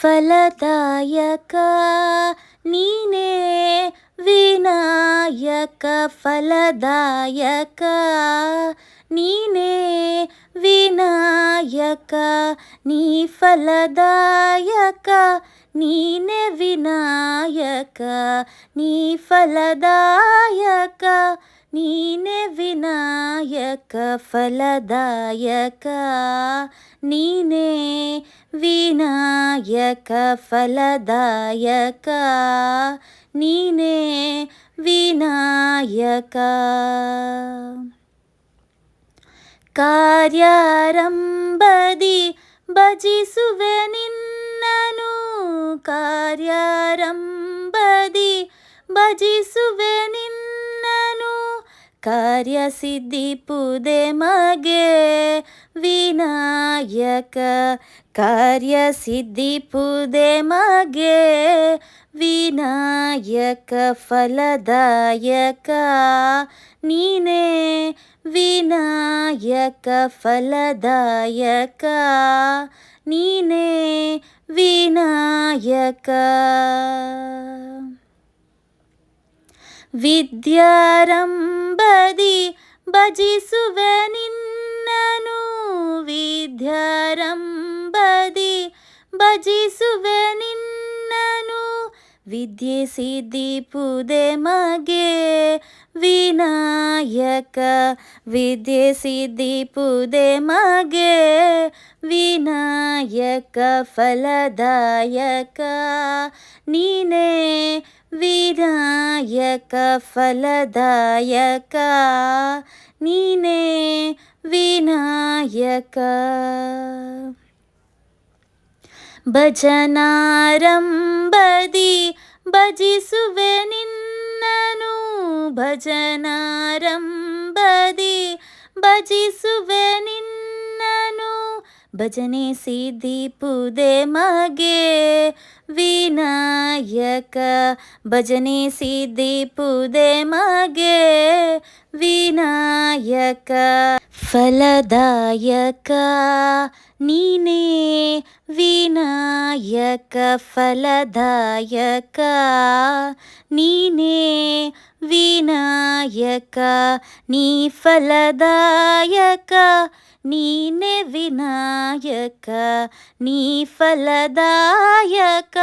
ఫలదాయక నీనే వినాయక ఫలదాయక నీనే వినాయక నీ ఫలదాయక నీనే వినాయక నీ ఫలదాయక నీనే వినా వినాయక ఫలదాయక నీనే వినాయక ఫలదాయక నీనే వినాయక ಕಾರ್ಯಾರಂಭದಿ ಭಜಿಸುವೆ ನಿನ್ನನು ಕಾರ್ಯಾರಂಭದಿ ಭಜಿಸುವೆ ನಿನ್ನನು ಕಾರ್ಯಸಿದ್ಧಿ ಪುದೆ ಮಗೆ ವಿನಾಯಕ ಕಾರ್ಯಸಿದ್ಧಿ ಪುದೆ ಮಗೆ ವಿನಾಯಕ ಫಲದಾಯಕ ನೀನೇ ವಿನಾಯಕ ಫಲದಾಯಕ ನೀನೇ ವಿನಾಯಕ ವಿದ್ಯಾರಂಭದಿ ಭಜಿಸುವೆ ನಿನ್ನನು ವಿದ್ಯಾರಂಬದಿ ಭಜಿಸುವೆ ನಿನ್ನನು ವಿದ್ಯೆ ಸಿದ್ಧಿ ಪುದೆ ಮಗೆ ವಿನಾಯಕ ವಿದ್ಯೆ ಸಿದ್ಧಿ ಪುದೆ ಮಗೆ ವಿನಾಯಕ ಫಲದಾಯಕ ನೀನೇ ವಿನಾಯಕ ಫಲದಾಯಕ ನೀನೇ ವಿನಾಯಕ ಭಜನಾರಂಭದಿ ಭಜಿಸುವೆ ನಿನ್ನನು ಭಜನಾರಂಭದಿ ಭಜಿಸುವೆ ನಿನ್ನನು ಭಜನೆ ಸಿದ್ಧಿ ಪುದೆ ಮಗೆ ವಿನಾಯಕ. ಭಜನೆ ಸಿದ್ಧಿ ಪುದೆ ಮಗೆ ವಿನಾಯಕ. ಫಲದಾಯಕ ನೀನೇ ವಿನಾಯಕ. ಫಲದಾಯಕ ನೀನೇ ವಿನಾಯಕ ನೀ ಫಲದಾಯಕ ನೀನೇ ವಿನಾಯಕ ನೀ ಫಲದಾಯಕ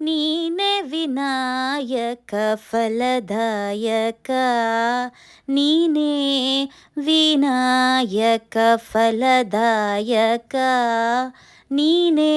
ನೀನೇ ವಿನಾಯಕ ಫಲದಾಯಕ ನೀನೇ ವಿನಾಯಕ ಫಲದಾಯಕ ನೀನೇ